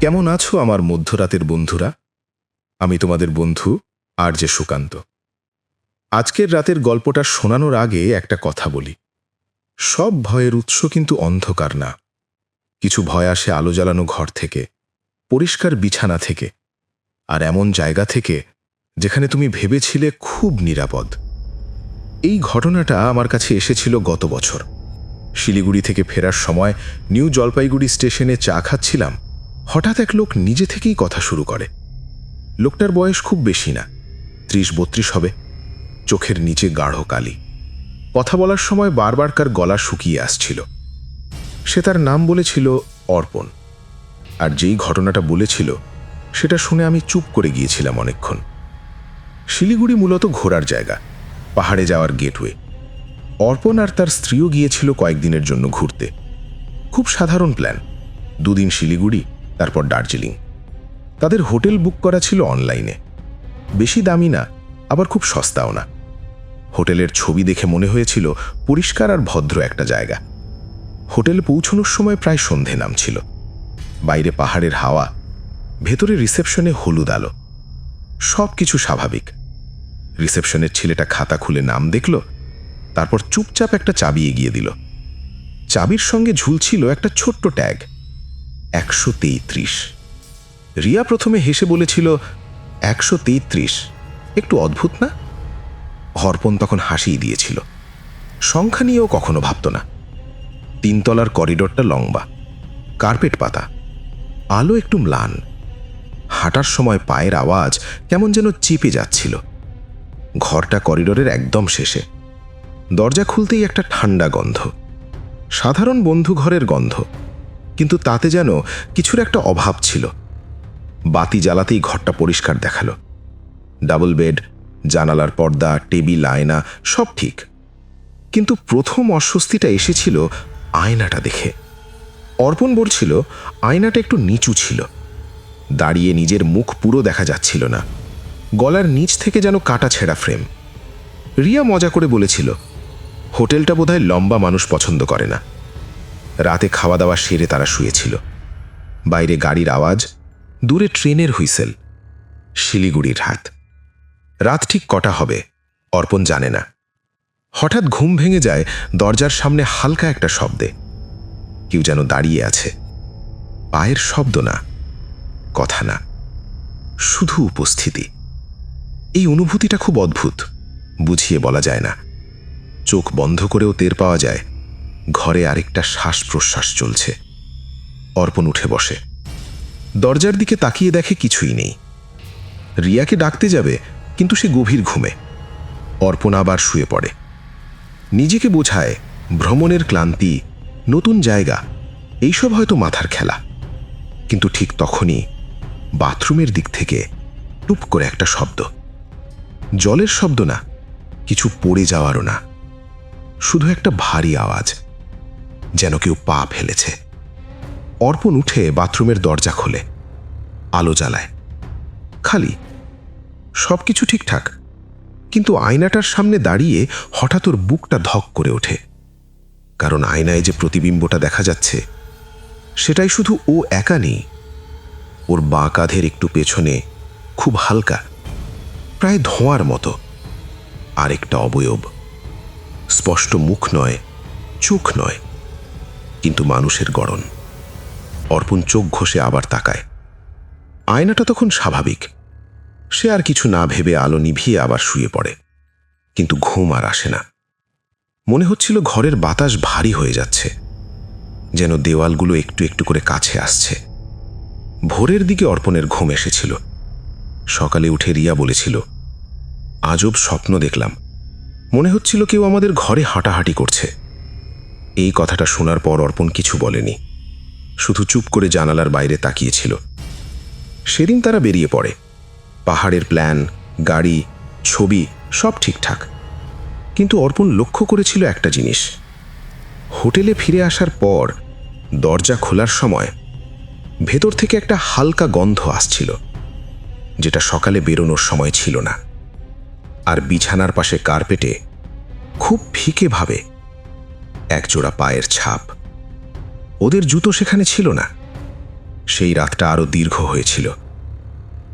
কেমন আছো আমার মধ্যরাতের বন্ধুরা? আমি তোমাদের বন্ধু আর যে সুকান্ত। আজকের রাতের গল্পটা শোনানোর আগে একটা কথা বলি। সব ভয়ের উৎস কিন্তু অন্ধকার না। কিছু ভয় আসে আলো জ্বালানো ঘর থেকে, পরিষ্কার বিছানা থেকে, আর এমন জায়গা থেকে যেখানে তুমি ভেবেছিলে খুব নিরাপদ। এই ঘটনাটা আমার কাছে এসেছিল গত বছর। শিলিগুড়ি থেকে ফেরার সময় নিউ জলপাইগুড়ি স্টেশনে চা খাচ্ছিলাম হঠাৎ এক লোক নিজে থেকেই কথা শুরু করে। লোকটার বয়স খুব বেশি না, ত্রিশ বত্রিশ হবে, চোখের নিচে গাঢ় কালি। কথা বলার সময় বারবার কার গলা শুকিয়ে আসছিল। সে তার নাম বলেছিল অর্পণ। আর যেই ঘটনাটা বলেছিল, সেটা শুনে আমি চুপ করে গিয়েছিলাম অনেকক্ষণ। শিলিগুড়ি মূলত ঘোরার জায়গা, পাহাড়ে যাওয়ার গেটওয়ে। অর্পণ আর তার স্ত্রীও গিয়েছিল কয়েকদিনের জন্য ঘুরতে। খুব সাধারণ প্ল্যান। দুদিন শিলিগুড়ি তারপর দার্জিলিং। তাদের হোটেল বুক করা ছিল অনলাইনে। বেশি দামি না, আবার খুব সস্তাও না। হোটেলের ছবি দেখে মনে হয়েছিল পরিষ্কার আর ভদ্র একটা জায়গা। হোটেলে পৌঁছানোর সময় প্রায় সন্ধে নামছিল। বাইরে পাহাড়ের হাওয়া, ভেতরে রিসেপশনে হলুদ আলো। সব কিছু স্বাভাবিক। রিসেপশনের ছেলেটা খাতা খুলে নাম দেখল, তারপর চুপচাপ একটা চাবি এগিয়ে দিল। চাবির সঙ্গে ঝুলছিল একটা ছোট্ট ট্যাগ। একশো তেইত্রিশ রিয়া প্রথমে হেসে বলেছিল, একশো তেইত্রিশ একটু অদ্ভুত না? হরপন তখন হাসিই দিয়েছিল। সংখ্যা নিয়েও কখনো ভাবত না। তিনতলার করিডোরটা লম্বা, কার্পেট পাতা, আলো একটু ম্লান। হাঁটার সময় পায়ের আওয়াজ কেমন যেন চেপে যাচ্ছিল। ঘরটা করিডোরের একদম শেষে। দরজা খুলতেই একটা ঠান্ডা গন্ধ, সাধারণ বন্ধু ঘরের গন্ধ। কিন্তু তাতে যেন কিছুর একটা অভাব ছিল। বাতি জ্বালাতেই ঘরটা পরিষ্কার দেখাল। ডাবল বেড, জানালার পর্দা, টেবিল, আয়না, সব ঠিক। কিন্তু প্রথম অস্বস্তিটা এসেছিল আয়নাটা দেখে। অর্পণ বলছিল, আয়নাটা একটু নিচু ছিল। দাঁড়িয়ে নিজের মুখ পুরো দেখা যাচ্ছিল না। গলার নিচ থেকে যেন কাটা ছেঁড়া ফ্রেম। রিয়া মজা করে বলেছিল, হোটেলটা বোধহয় লম্বা মানুষ পছন্দ করে না। রাতে খাওয়া দাওয়া সেরে তারা শুয়েছিল। বাইরে গাড়ির আওয়াজ, দূরে ট্রেনের হুইসেল, শিলিগুড়ির হাত। রাত ঠিক কটা হবে? অর্পণ জানে না। হঠাৎ ঘুম ভেঙে যায় দরজার সামনে হালকা একটা শব্দে। কেউ যেন দাঁড়িয়ে আছে। পায়ের শব্দ না, কথা না, শুধু উপস্থিতি। এই অনুভূতিটা খুব অদ্ভুত, বুঝিয়ে বলা যায় না। চোখ বন্ধ করেও টের পাওয়া যায় ঘরে আরেকটা শ্বাস প্রশ্বাস চলছে। অর্পণ উঠে বসে। দরজার দিকে তাকিয়ে দেখে কিছুই নেই। রিয়াকে ডাকতে যাবে, কিন্তু সে গভীর ঘুমে। অর্পণ আবার শুয়ে পড়ে। নিজেকে বোঝায়, ভ্রমণের ক্লান্তি, নতুন জায়গা, এইসব হয়তো মাথার খেলা। কিন্তু ঠিক তখনই বাথরুমের দিক থেকে টুপ করে একটা শব্দ। জলের শব্দ না, কিছু পড়ে যাওয়ারও না। শুধু একটা ভারী আওয়াজ। যেন কেউ পা ফেলেছে। অর্পণ উঠে বাথরুমের দরজা খোলে। আলো জ্বালায়। খালি। সব কিছু ঠিকঠাক। কিন্তু আয়নাটার সামনে দাঁড়িয়ে হঠাৎ ওর বুকটা ধক করে ওঠে। কারণ আয়নায় যে প্রতিবিম্বটা দেখা যাচ্ছে, সেটাই শুধু ও একা নেই। ওর বাঁ কাঁধের একটু পেছনে খুব হালকা, প্রায় ধোঁয়ার মতো, আরেকটা অবয়ব। স্পষ্ট মুখ নয়, চোখ নয়। কিন্তু মানুষের গড়ন। অর্পণ চোখ ঘষে আবার তাকায়। আয়নাটা তখন স্বাভাবিক। সে আর কিছু না ভেবে আলো নিভিয়ে আবার শুয়ে পড়ে। কিন্তু ঘুম আর আসে না। মনে হচ্ছিল ঘরের বাতাস ভারী হয়ে যাচ্ছে। যেন দেওয়ালগুলো একটু একটু করে কাছে আসছে। ভোরের দিকে অর্পণের ঘুম এসেছিল। সকালে উঠে রিয়া বলেছিল, আজব স্বপ্ন দেখলাম। মনে হচ্ছিল কেউ আমাদের ঘরে হাঁটাহাঁটি করছে। এই কথাটা শোনার পর অর্পণ কিছু বলেনি। শুধু চুপ করে জানালার বাইরে তাকিয়েছিল। সেদিন তারা বেরিয়ে পড়ে। পাহাড়ের প্ল্যান, গাড়ি, ছবি, সব ঠিকঠাক। কিন্তু অর্পণ লক্ষ্য করেছিল একটা জিনিস। হোটেলে ফিরে আসার পর দরজা খোলার সময় ভেতর থেকে একটা হালকা গন্ধ আসছিল, যেটা সকালে বেরোনোর সময় ছিল না। আর বিছানার পাশে কার্পেটে খুব ফিকেভাবে একজোড়া পায়ের ছাপ। ওদের জুতো সেখানে ছিল না। সেই রাতটা আরও দীর্ঘ হয়েছিল।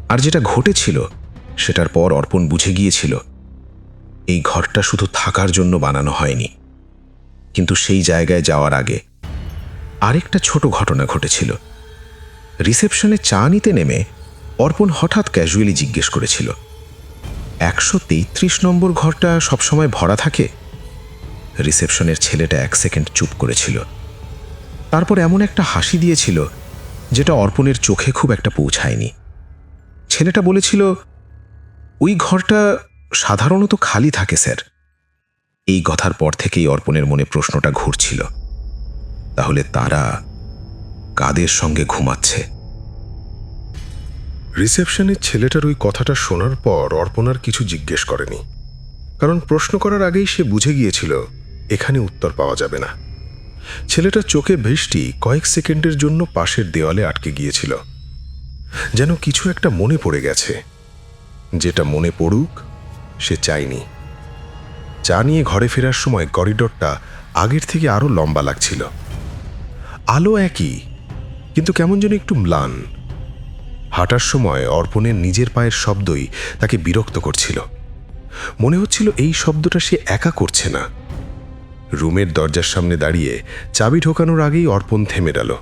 আর যেটা ঘটেছিল, সেটার পর অর্পণ বুঝে গিয়েছিল, এই ঘরটা শুধু থাকার জন্য বানানো হয়নি। কিন্তু সেই জায়গায় যাওয়ার আগে আরেকটা ছোট ঘটনা ঘটেছিল। রিসেপশনে চা নিতে নেমে অর্পণ হঠাৎ ক্যাজুয়ালি জিজ্ঞেস করেছিল, একশো তেত্রিশ নম্বর ঘরটা সবসময় ভরা থাকে? রিসেপশনের ছেলেটা এক সেকেন্ড চুপ করেছিল। তারপর এমন একটা হাসি দিয়েছিল, যেটা অর্পণের চোখে খুব একটা পৌঁছায়নি। ছেলেটা বলেছিল, ওই ঘরটা সাধারণত খালি থাকে, স্যার। এই কথার পর থেকেই অর্পণের মনে প্রশ্নটা ঘুরছিল। তাহলে তারা কাদের সঙ্গে ঘুমাচ্ছে? রিসেপশনের ছেলেটার ওই কথাটা শোনার পর অর্পণার কিছু জিজ্ঞেস করেনি। কারণ প্রশ্ন করার আগেই সে বুঝে গিয়েছিল এখানে উত্তর পাওয়া যাবে না। ছেলেটার চোখে বৃষ্টি কয়েক সেকেন্ডের জন্য পাশের দেওয়ালে আটকে গিয়েছিল। যেন কিছু একটা মনে পড়ে গেছে। যেটা মনে পড়ুক, সে চায়নি। চা নিয়ে ঘরে ফেরার সময় করিডোরটা আগের থেকে আরও লম্বা লাগছিল। আলো একই, কিন্তু কেমন যেন একটু ম্লান। হাঁটার সময় অর্পণের নিজের পায়ের শব্দই তাকে বিরক্ত করছিল। মনে হচ্ছিল এই শব্দটা সে একা করছে না। রুমের দরজার সামনে দাঁড়িয়ে চাবি ঢোকানোর আগেই অর্পণ থেমে গেল।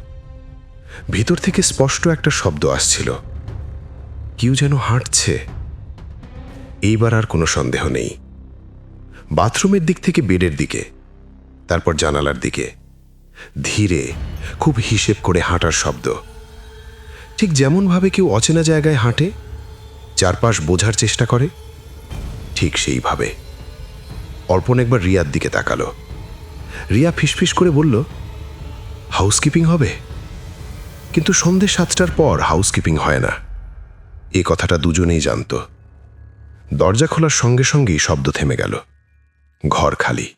ভিতর থেকে স্পষ্ট একটা শব্দ আসছিল। কেউ যেন হাঁটছে। এইবার আর কোনো সন্দেহ নেই। বাথরুমের দিক থেকে বেডের দিকে, তারপর জানালার দিকে। ধীরে, খুব হিসেব করে হাঁটার শব্দ। ঠিক যেমনভাবে কেউ অচেনা জায়গায় হাঁটে, চারপাশ বোঝার চেষ্টা করে, ঠিক সেইভাবে। অর্পণ একবার রিয়ার দিকে তাকালো। রিয়া ফিসফিস করে বলল হাউসকিপিং হবে? কিন্তু সন্ধে সাতটার পর হাউসকিপিং হয় না। এ কথাটা দুজনেই জানত। দরজা খোলার সঙ্গে সঙ্গেই শব্দ থেমে গেল। ঘর খালি।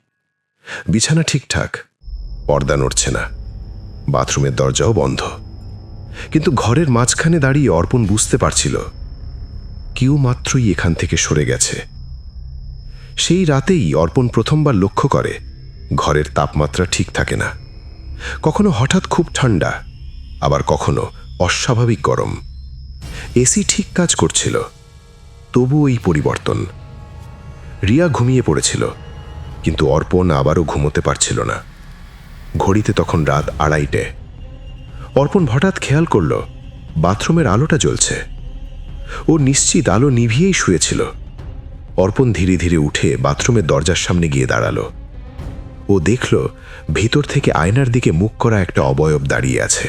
বিছানা ঠিকঠাক। পর্দা নড়ছে না। বাথরুমের দরজাও বন্ধ। কিন্তু ঘরের মাঝখানে দাঁড়িয়ে অর্পণ বুঝতে পারছিল, কেউ মাত্রই এখান থেকে সরে গেছে। সেই রাতেই অর্পণ প্রথমবার লক্ষ্য করে ঘরের তাপমাত্রা ঠিক থাকে না। কখনো হঠাৎ খুব ঠান্ডা, আবার কখনো অস্বাভাবিক গরম। এসি ঠিক কাজ করছিল তবু এই পরিবর্তন। রিয়া ঘুমিয়ে পড়েছিল, কিন্তু অর্পণ আবারও ঘুমোতে পারছিল না। ঘড়িতে তখন রাত আড়াইটে। অর্পণ হঠাৎ খেয়াল করল, বাথরুমের আলোটা জ্বলছে। ও নিশ্চিত আলো নিভিয়েই শুয়েছিল। অর্পণ ধীরে ধীরে উঠে বাথরুমের দরজার সামনে গিয়ে দাঁড়াল। ও দেখল ভিতর থেকে আয়নার দিকে মুখ করা একটা অবয়ব দাঁড়িয়ে আছে।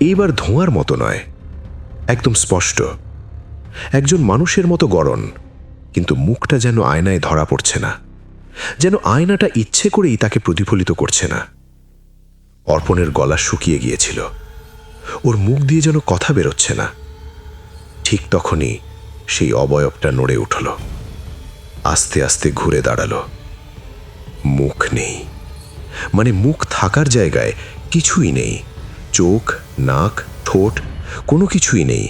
এইবার ধোঁয়ার মতো নয়, একদম স্পষ্ট। একজন মানুষের মতো গড়ন, কিন্তু মুখটা যেন আয়নায় ধরা পড়ছে না, যেন আয়নাটা ইচ্ছে করেই তাকে প্রতিফলিত করছে না। অর্পণের গলা শুকিয়ে গিয়েছিল। ওর মুখ দিয়ে যেন কথা বেরোচ্ছে না। ঠিক তখনই সেই অবয়বটা নড়ে উঠল। আস্তে আস্তে ঘুরে দাঁড়াল। মুখ নেই। মানে মুখ থাকার জায়গায় কিছুই নেই। চোখ, নাক, ঠোঁট, কোনো কিছুই নেই।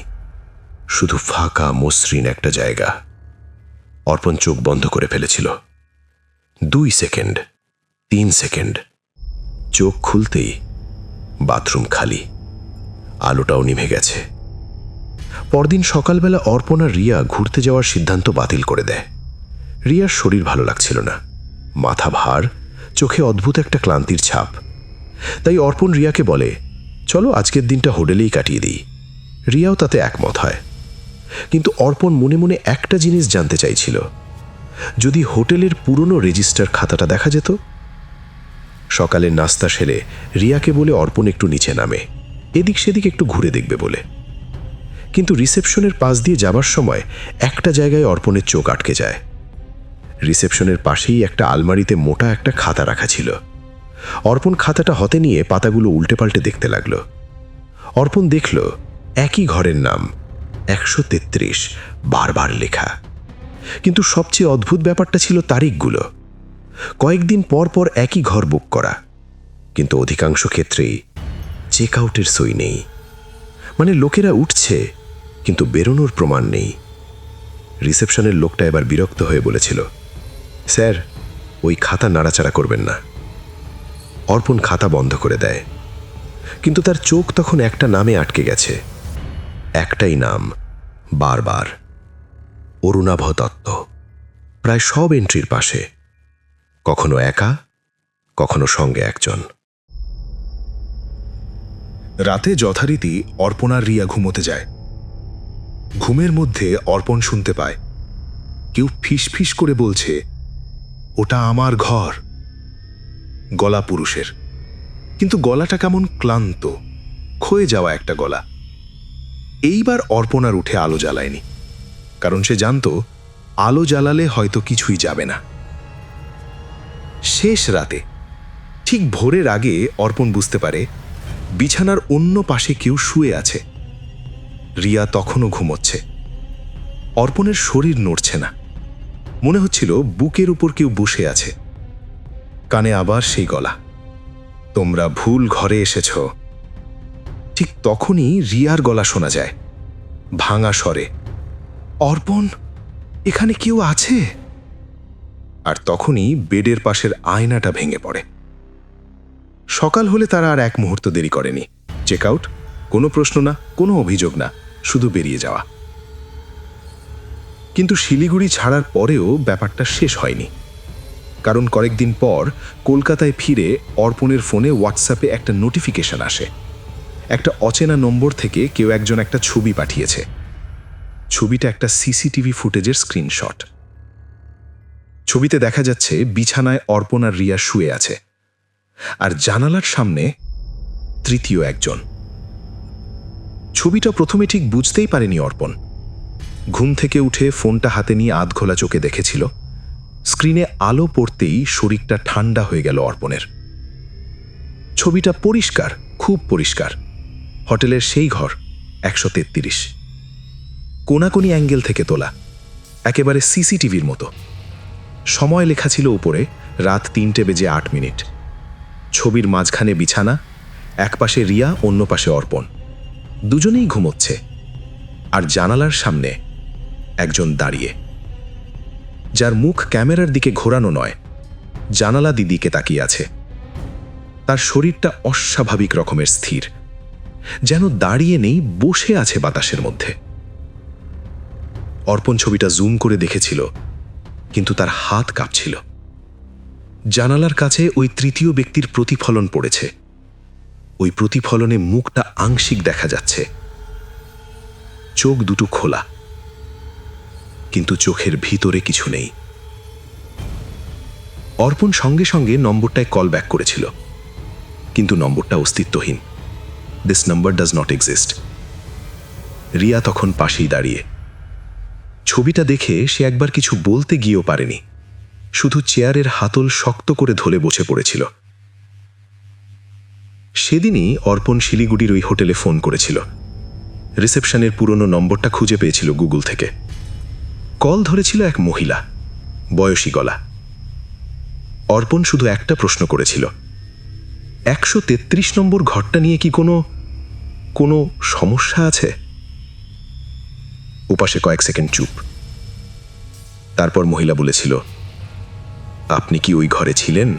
শুধু ফাঁকা, মসৃণ একটা জায়গা। অর্পণ চোখ বন্ধ করে ফেলেছিল। দুই সেকেন্ড, তিন সেকেন্ড। চোখ খুলতেই বাথরুম খালি। আলোটাও নিভে গেছে। পরদিন সকালবেলা অর্পণা রিয়া ঘুরতে যাওয়ার সিদ্ধান্ত বাতিল করে দেয়। রিয়ার শরীর ভালো লাগছিল না। মাথা ভার, চোখে অদ্ভুত একটা ক্লান্তির ছাপ। তাই অর্পণ রিয়াকে বলে, চলো আজকের দিনটা হোটেলেই কাটিয়ে দিই। রিয়াও তাতে একমত হয়। কিন্তু অর্পণ মনে মনে একটা জিনিস জানতে চাইছিল। যদি হোটেলের পুরনো রেজিস্টার খাতাটা দেখা যেত? সকালের নাস্তা সেরে রিয়াকে বলে অর্পণ একটু নিচে নামে, এদিক সেদিক একটু ঘুরে দেখবে বলে। কিন্তু রিসেপশনের পাশ দিয়ে যাবার সময় একটা জায়গায় অর্পণের চোখ আটকে যায়। রিসেপশনের পাশেই একটা আলমারিতে মোটা একটা খাতা রাখা ছিল। অর্পণ খাতাটা হতে নিয়ে পাতাগুলো উল্টে পাল্টে দেখতে লাগল। অর্পণ দেখল, একই ঘরের নাম, একশো তেত্রিশ, বারবার লেখা। কিন্তু সবচেয়ে অদ্ভুত ব্যাপারটা ছিল তারিখগুলো। কয়েকদিন পর পর একই ঘর বুক করা। কিন্তু অধিকাংশ ক্ষেত্রেই চেক আউটের সই নেই। মানে লোকেরা উঠছে, কিন্তু বেরোনোর প্রমাণ নেই। রিসেপশনের লোকটা এবার বিরক্ত হয়ে বলেছিল স্যার, ওই খাতা নাড়াচাড়া করবেন না। অর্পণ খাতা বন্ধ করে দেয়। কিন্তু তার চোখ তখন একটা নামে আটকে গেছে। একটাই নাম, বারবার। অরুণাভ দত্ত। প্রায় সব এন্ট্রির পাশে। কখনো একা, কখনো সঙ্গে একজন। রাতে যথারীতি অর্পণার রিয়া ঘুমোতে যায়। ঘুমের মধ্যে অর্পণ শুনতে পায়। কেউ ফিস ফিস করে বলছে ওটা আমার ঘর। গলা পুরুষের। কিন্তু গলাটা কেমন ক্লান্ত। ক্ষয়ে যাওয়া একটা গলা। এইবার অর্পণার উঠে আলো জ্বালায়নি। কারণ সে জানত, আলো জ্বালালে হয়তো কিছুই যাবে না। শেষ রাতে, ঠিক ভোরের আগে অর্পণ বুঝতে পারে, বিছানার অন্য পাশে কেউ শুয়ে আছে। রিয়া তখনও ঘুমোচ্ছে। অর্পণের শরীর নড়ছে না। মনে হচ্ছিল বুকের উপর কেউ বসে আছে। কানে আবার সেই গলা। তোমরা ভুল ঘরে এসেছ। ঠিক তখনই রিয়ার গলা শোনা যায়। ভাঙা স্বরে, অর্পণ, এখানে কেউ আছে? আর তখনই বেডের পাশের আয়নাটা ভেঙে পড়ে। সকাল হলে তারা আর এক মুহূর্ত দেরি করেনি। Check out? কোনো প্রশ্ন না, কোনো অভিযোগ না, শুধু বেরিয়ে যাওয়া। কিন্তু শিলিগুড়ি ছাড়ার পরেও ব্যাপারটা শেষ হয়নি। কারণ কয়েকদিন পর কলকাতায় ফিরে অর্পণের ফোনে হোয়াটসঅ্যাপে একটা নোটিফিকেশন আসে। একটা অচেনা নম্বর থেকে কেউ একজন একটা ছবি পাঠিয়েছে। ছবিটা একটা সিসিটিভি ফুটেজের স্ক্রিনশট। ছবিতে দেখা যাচ্ছে বিছানায় অর্পণ আর রিয়া শুয়ে আছে। আর জানালার সামনে তৃতীয় একজন। ছবিটা প্রথমে ঠিক বুঝতেই পারেনি অর্পণ। ঘুম থেকে উঠে ফোনটা হাতে নিয়ে আধ খোলা চোখে দেখেছিল। স্ক্রিনে আলো পড়তেই শরীরটা ঠান্ডা হয়ে গেল অর্পণের। ছবিটা পরিষ্কার, খুব পরিষ্কার। হোটেলের সেই ঘর, একশো তেত্রিশ। কোনাকুনি অ্যাঙ্গেল থেকে তোলা, একেবারে সিসিটিভির মতো। সময় লেখা ছিল উপরে, রাত তিনটে বেজে আট মিনিট। ছবির মাঝখানে বিছানা এক পাশে রিয়া, অন্য পাশে অর্পণ। দুজনেই ঘুমোচ্ছে। আর জানালার সামনে একজন দাঁড়িয়ে। যার মুখ ক্যামেরার দিকে ঘোরানো নয়, জানালা দিদিকে তাকিয়ে আছে। তার শরীরটা অস্বাভাবিক রকমের স্থির, যেন দাঁড়িয়ে নেই, বসে আছে বাতাসের মধ্যে। অর্পণ ছবিটা জুম করে দেখেছিল, কিন্তু তার হাত কাঁপছিল। জানালার কাছে ওই তৃতীয় ব্যক্তির প্রতিফলন পড়েছে। ওই প্রতিফলনে মুখটা আংশিক দেখা যাচ্ছে। চোখ দুটো খোলা। কিন্তু চোখের ভিতরে কিছু নেই। অর্পণ সঙ্গে সঙ্গে নম্বরটায় কল ব্যাক করেছিল। কিন্তু নম্বরটা অস্তিত্বহীন। This number does not exist Riya তখন পাশেই দাঁড়িয়ে। ছবিটা দেখে সে একবার কিছু বলতে গিয়েও পারেনি। শুধু চেয়ারের হাতল শক্ত করে ধরে বসে পড়েছিল। সেদিনই অর্পণ শিলিগুড়ির ওই হোটেলে ফোন করেছিল। রিসেপশনের পুরনো নম্বরটা খুঁজে পেয়েছিল গুগল থেকে। কল ধরেছিল এক মহিলা, বয়সী গলা। অর্পণ শুধু একটা প্রশ্ন করেছিল, একশো তেত্রিশ নম্বর ঘরটা নিয়ে কি কোনো কোনো সমস্যা আছে? উপাসে কয়েক সেকেন্ড চুপ। তারপর মহিলা বলেছিল, আপনি কি ওই ঘরে ছিলেন?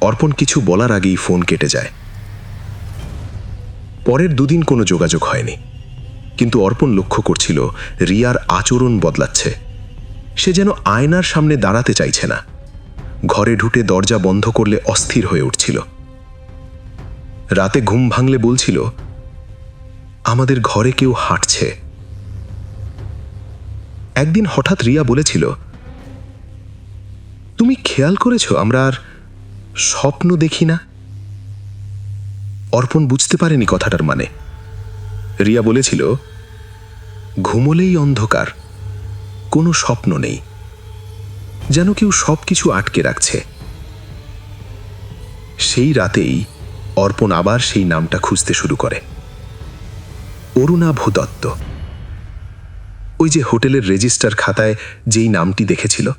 অর্পণ কিছু বলার আগেই ফোন কেটে যায়। পরের দুদিন কোনো যোগাযোগ হয়নি। কিন্তু অর্পণ লক্ষ্য করছিল, রিয়ার আচরণ বদলাচ্ছে। সে যেন আয়নার সামনে দাঁড়াতে চাইছে না। ঘরে ঢুটে দরজা বন্ধ করলে অস্থির হয়ে উঠছিল। রাতে ঘুম ভাঙলে বলছিল, আমাদের ঘরে কেউ হাঁটছে। একদিন হঠাৎ রিয়া বলেছিল, তুমি খেয়াল করেছ, আমরা আর স্বপ্ন দেখি না? অর্পণ বুঝতে পারেনি কথাটার মানে। রিয়া বলেছিল, ঘুমলেই অন্ধকার, কোনো স্বপ্ন নেই, যেন কেউ সব কিছু আটকে রাখছে। সেই রাতেই অর্পণ আবার সেই নামটা খুঁজতে শুরু করে। অরুণাভ দত্ত ওই যে হোটেলের রেজিস্টার খাতায় যেই নামটি দেখেছিল।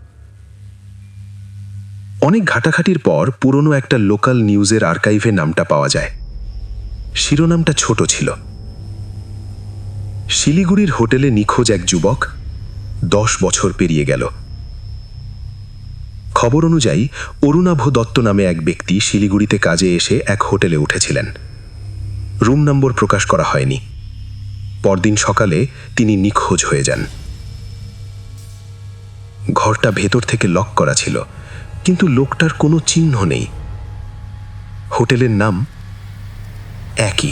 অনেক ঘাটাঘাটির পর পুরনো একটা লোকাল নিউজের আর্কাইভে নামটা পাওয়া যায়। শিরোনামটা ছোট ছিল। শিলিগুড়ির হোটেলে নিখোঁজ এক যুবক দশ বছর পেরিয়ে গেল। খবর অনুযায়ী, অরুণাভ দত্ত নামে এক ব্যক্তি শিলিগুড়িতে কাজে এসে এক হোটেলে উঠেছিলেন। রুম নম্বর প্রকাশ করা হয়নি। পরদিন সকালে তিনি নিখোঁজ হয়ে যান। ঘরটা ভেতর থেকে লক করা ছিল, কিন্তু লোকটার কোনো চিহ্ন নেই। হোটেলের নাম একই।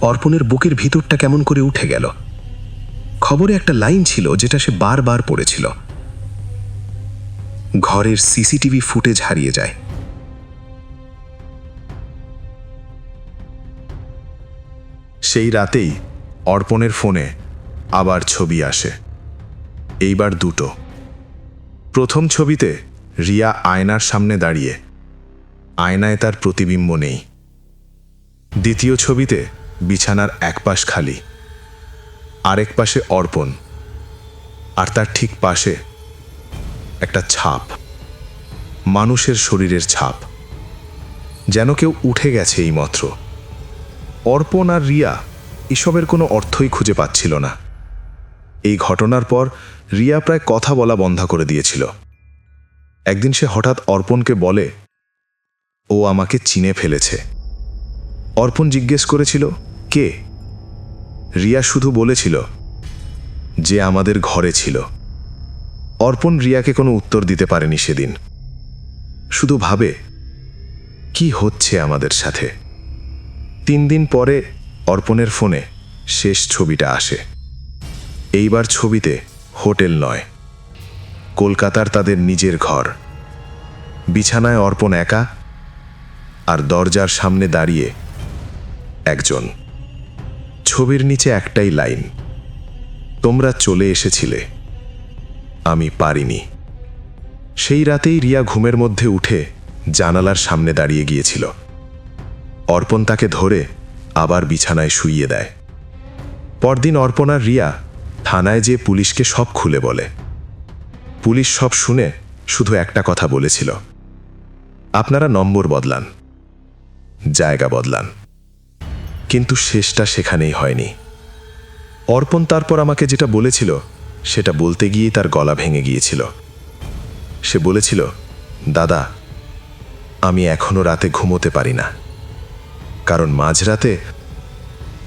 অর্পণের বুকের ভিতরটা কেমন করে উঠে গেল। খবরে একটা লাইন ছিল যেটা সে বারবার পড়েছিল। ঘরের সিসিটিভি ফুটেজ হারিয়ে যায়। সেই রাতেই অর্পণের ফোনে আবার ছবি আসে। এইবার দুটো। প্রথম ছবিতে রিয়া আয়নার সামনে দাঁড়িয়ে। আয়নায় তার প্রতিবিম্ব নেই। দ্বিতীয় ছবিতে বিছানার এক পাশ খালি, আরেক পাশে অর্পণ, আর তার ঠিক পাশে একটা ছাপ, মানুষের শরীরের ছাপ। যেন কেউ উঠে গেছে এই মাত্র অর্পণ আর রিয়া এসবের কোনো অর্থই খুঁজে পাচ্ছিল না। এই ঘটনার পর রিয়া প্রায় কথা বলা বন্ধ করে দিয়েছিল। একদিন সে হঠাৎ অর্পণকে বলে, ও আমাকে চিনে ফেলেছে। অর্পণ জিজ্ঞেস করেছিল কে? রিয়া শুধু বলেছিল যে আমাদের ঘরে ছিল। অর্পণ রিয়াকে কোনো উত্তর দিতে পারেনি সেদিন। শুধু ভাবে, কি হচ্ছে আমাদের সাথে? তিন দিন পরে অর্পণের ফোনে শেষ ছবিটা আসে। এইবার ছবিতে হোটেল নয়। কলকাতার তাদের নিজের ঘর। বিছানায় অর্পণ একা আর দরজার সামনে দাঁড়িয়ে একজন। ছবির নিচে একটাই লাইন, তোমরা চলে এসেছিলে, আমি পারিনি। সেই রাতেই রিয়া ঘুমের মধ্যে উঠে জানালার সামনে দাঁড়িয়ে গিয়েছিল। অর্পণ তাকে ধরে আবার বিছানায় শুইয়ে দেয়। পরদিন অর্পণ আর রিয়া থানায় যে পুলিশকে সব খুলে বলে। পুলিশ সব শুনে শুধু একটা কথা বলেছিল, আপনারা নম্বর বদলান, জায়গা বদলান। কিন্তু শেষটা সেখানেই হয়নি। অর্পণ তারপর আমাকে যেটা বলেছিল, সেটা বলতে গিয়েই তার গলা ভেঙে গিয়েছিল। সে বলেছিল, দাদা, আমি এখনও রাতে ঘুমোতে পারি না। কারণ মাঝরাতে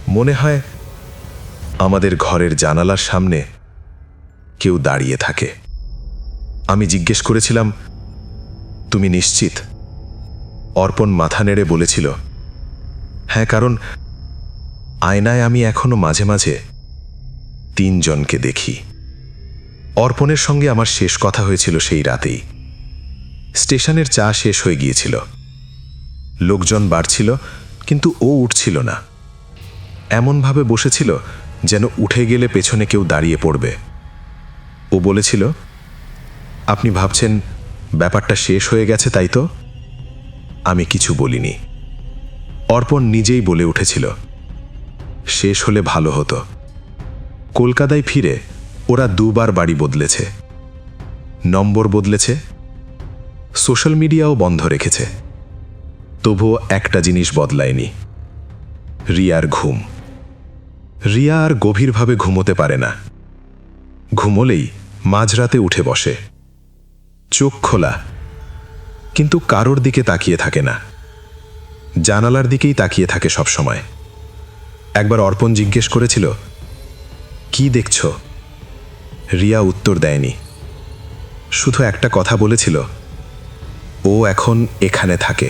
মনে হয় আমাদের ঘরের জানালার সামনে কেউ দাঁড়িয়ে থাকে। আমি জিজ্ঞেস করেছিলাম, তুমি নিশ্চিত? অর্পণ মাথা নেড়ে বলেছিল হ্যাঁ কারণ আয়নায় আমি এখনও মাঝে মাঝে তিনজনকে দেখি। অর্পণের সঙ্গে আমার শেষ কথা হয়েছিল সেই রাতেই। স্টেশনের চা শেষ হয়ে গিয়েছিল। লোকজন বাড়ছিল, কিন্তু ও উঠছিল না। এমনভাবে বসেছিল যেন উঠে গেলে পেছনে কেউ দাঁড়িয়ে পড়বে। ও বলেছিল, আপনি ভাবছেন ব্যাপারটা শেষ হয়ে গেছে তাই তো? আমি কিছু বলিনি। অর্পণ নিজেই বলে উঠেছিল শেষ হলে ভালো হতো। কলকাতায় ফিরে ওরা দুবার বাড়ি বদলেছে। নম্বর বদলেছে, সোশ্যাল মিডিয়াও বন্ধ রেখেছে। তবুও একটা জিনিস বদলায়নি, রিয়ার ঘুম। রিয়া আর গভীরভাবে ঘুমোতে পারে না। ঘুমোলেই মাঝরাতে উঠে বসে। চোখ খোলা, কিন্তু কারোর দিকে তাকিয়ে থাকে না। জানালার দিকেই তাকিয়ে থাকে সব সময় একবার অর্পণ জিজ্ঞেস করেছিল, কি দেখছ? রিয়া উত্তর দেয়নি। শুধু একটা কথা বলেছিল, ও এখন এখানে থাকে।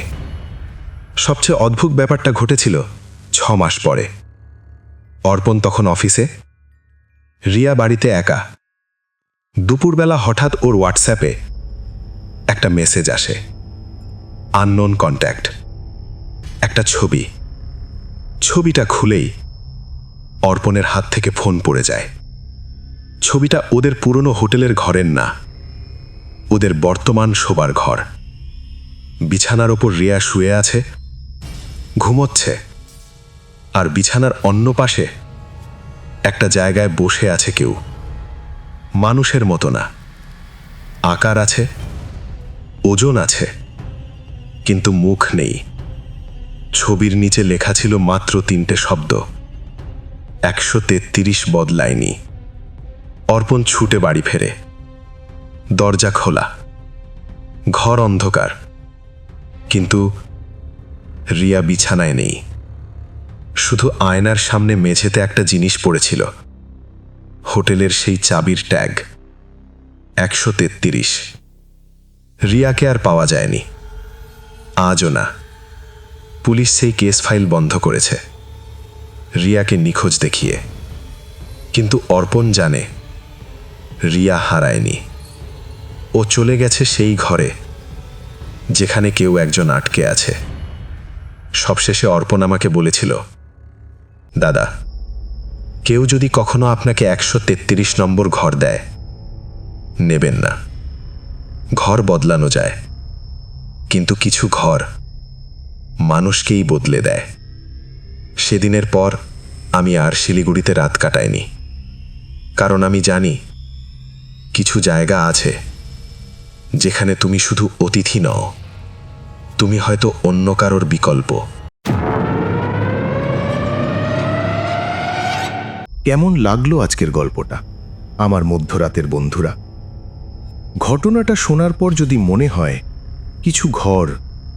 সবচেয়ে অদ্ভুত ব্যাপারটা ঘটেছিল ছ মাস পরে। অর্পণ তখন অফিসে, রিয়া বাড়িতে একা। দুপুরবেলা হঠাৎ ওর হোয়াটসঅ্যাপে একটা মেসেজ আসে, আননোন কন্ট্যাক্ট, একটা ছবি। ছবিটা খুলেই অর্পণের হাত থেকে ফোন পড়ে যায়। ছবিটা ওদের পুরনো হোটেলের ঘরের না, ওদের বর্তমান শোবার ঘর। বিছানার ওপর রিয়া শুয়ে আছে, ঘুমোচ্ছে, আর বিছানার অন্য পাশে একটা জায়গায় বসে আছে কেউ। মানুষের মতো না। আকার আছে, ওজন আছে, কিন্তু মুখ নেই। ছবির নিচে লেখা ছিল মাত্র তিনটে শব্দ। একশো তেত্রিশ বদলায়নি। অর্পণ ছুটে বাড়ি ফেরে। দরজা খোলা। ঘর অন্ধকার। কিন্তু রিয়া বিছানায় নেই। শুধু আয়নার সামনে মেঝেতে একটা জিনিস পড়েছিল। হোটেলের সেই চাবির ট্যাগ। একশো তেত্রিশ। রিয়াকে আর পাওয়া যায়নি। আজও না। পুলিশ সেই কেস ফাইল বন্ধ করেছে। রিয়াকে নিখোঁজ দেখিয়ে। কিন্তু অর্পণ জানে, রিয়া হারায়নি। ও চলে গেছে সেই ঘরে, যেখানে কেউ একজন আটকে আছে। সবশেষে অর্পণ আমাকে বলেছিল, দাদা, কেউ যদি কখনো আপনাকে একশো তেত্রিশ নম্বর ঘর দেয়, নেবেন না। ঘর বদলানো যায়। কিন্তু কিছু ঘর মানুষকেই বদলে দেয়। সেদিনের পর আমি আর শিলিগুড়িতে রাত কাটাইনি। কারণ আমি জানি, কিছু জায়গা আছে যেখানে তুমি শুধু অতিথি নও, তুমি হয়তো অন্য কারোর বিকল্প। কেমন লাগল আজকের গল্পটা, আমার মধ্যরাতের বন্ধুরা? ঘটনাটা শোনার পর যদি মনে হয়, কিছু ঘর,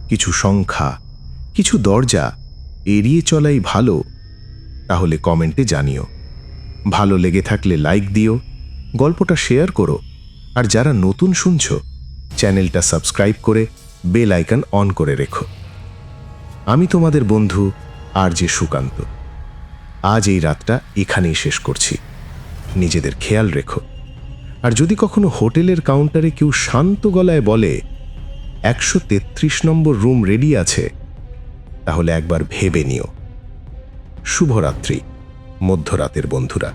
কিছু সংখ্যা কিছু দরজা এড়িয়ে চলাই ভালো, তাহলে কমেন্টে জানিও। ভালো লেগে থাকলে লাইক দিও, গল্পটা শেয়ার করো, আর যারা নতুন শুনছ, চ্যানেলটা সাবস্ক্রাইব করে বেল আইকন অন করে রেখো। আমি তোমাদের বন্ধু আর যে সুকান্ত। আজ এই রাতটা এখানেই শেষ করছি। নিজেদের খেয়াল রেখো। আর যদি কখনো হোটেলের কাউন্টারে কেউ শান্ত গলায় বলে, একশো তেত্রিশ নম্বর রুম রেডি আছে। তাহলে একবার ভেবে নিও। শুভরাত্রি মধ্যরাতের বন্ধুরা।